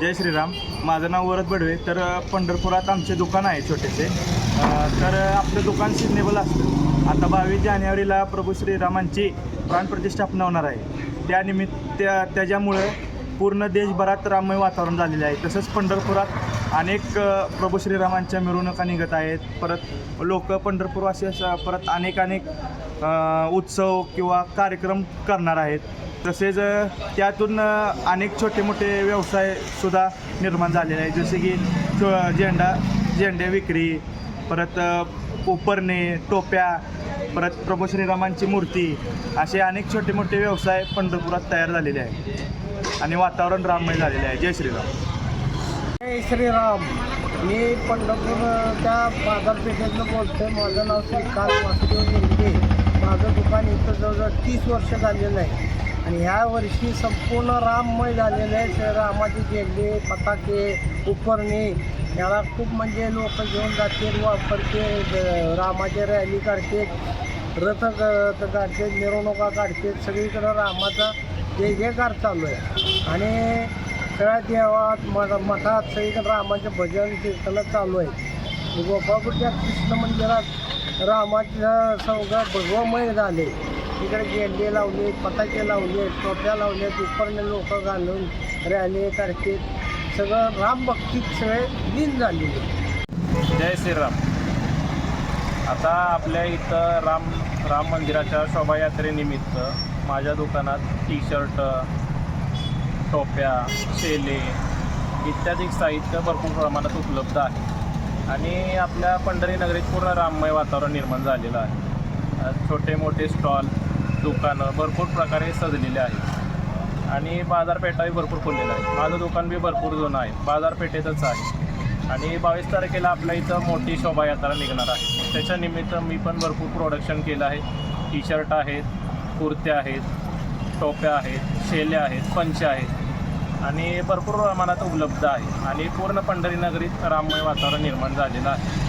जय श्रीराम. माझं नाव वरद बडवे. तर पंढरपुरात आमचे दुकान आहे छोटेसे. तर आपलं दुकान सिजनेबल असतं. आता बावीस जानेवारीला प्रभू श्रीरामांची प्राणप्रतिष्ठापना होणार आहे. त्यानिमित्त त्या त्याच्यामुळं पूर्ण देशभरात राममय वातावरण झालेलं आहे. तसंच पंढरपुरात अनेक प्रभू श्रीरामांच्या मिरवणुका निघत आहेत. परत लोक पंढरपूरवासी असं परत अनेक अनेक उत्सव किंवा कार्यक्रम करणार आहेत. तसेच त्यातून अनेक छोटे मोठे व्यवसायसुद्धा निर्माण झालेले आहेत. जसे की झेंडा झेंडे विक्री परत उपरणे टोप्या परत प्रभू श्रीरामांची मूर्ती असे अनेक छोटे मोठे व्यवसाय पंढरपुरात तयार झालेले आहेत. आणि वातावरण राममय झालेले आहे. जय श्रीराम. जय श्रीराम. मी पंढरपूरच्या बाजारपेठेतनं बोलतोय. माझं नाव श्रीकांत वासुदेव निंगे माझं दुकान इथं जवळजवळ तीस वर्ष झालेलं आहे. आणि ह्या वर्षी संपूर्ण राममय झालेलं आहे. श्री रामाचे झेंडे पताके उपरणे याला खूप म्हणजे लोक घेऊन जाते वापरते रामाची रॅली काढते रथ काढते मिरवणुका काढते सगळीकडं रामाचा जय जयकार चालू आहे. आणि सगळ्या देवात मठ मठात सगळीकडे रामाचं भजन कीर्तन चालू आहे. गोपापूरच्या कृष्ण मंदिरात रामाचं सगळं भगवमय झाले. तिकडे गेंडे लावले पताके लावले टोप्या लावले उपरणे लोक घालून रॅली काढतात सगळं रामभक्तीत सगळे लीन झालेले. जय श्रीराम. आता आपल्या इथं राम राम मंदिराच्या शोभायात्रेनिमित्त माझ्या दुकानात टी शर्ट टोप्या शेले इत्यादी साहित्य भरपूर प्रमाणात उपलब्ध आहे. आणि आपल्या पंढरी नगरीत पूर्ण राममय वातावरण निर्माण झालेलं आहे. छोटे मोठे स्टॉल दुकानं भरपूर प्रकारे सजलेले आहेत. आणि बाजारपेठाही भरपूर खुललेल्या आहेत माझं दुकान बी भरपूर जुनं आहे. बाजारपेठेतच आहे. आणि बावीस तारखेला आपल्या इथं मोठी शोभायात्रा निघणार आहे. त्याच्या निमित्त मी पण भरपूर प्रोडक्शन केलं आहे. टी शर्ट आहेत कुर्त्या आहेत टोप्या आहेत शेल्या आहेत पंचे आहेत. आणि भरपूर प्रमाणात उपलब्ध आहे. आणि पूर्ण पंढरी नगरीत राममय वातावरण निर्माण झालेलं आहे.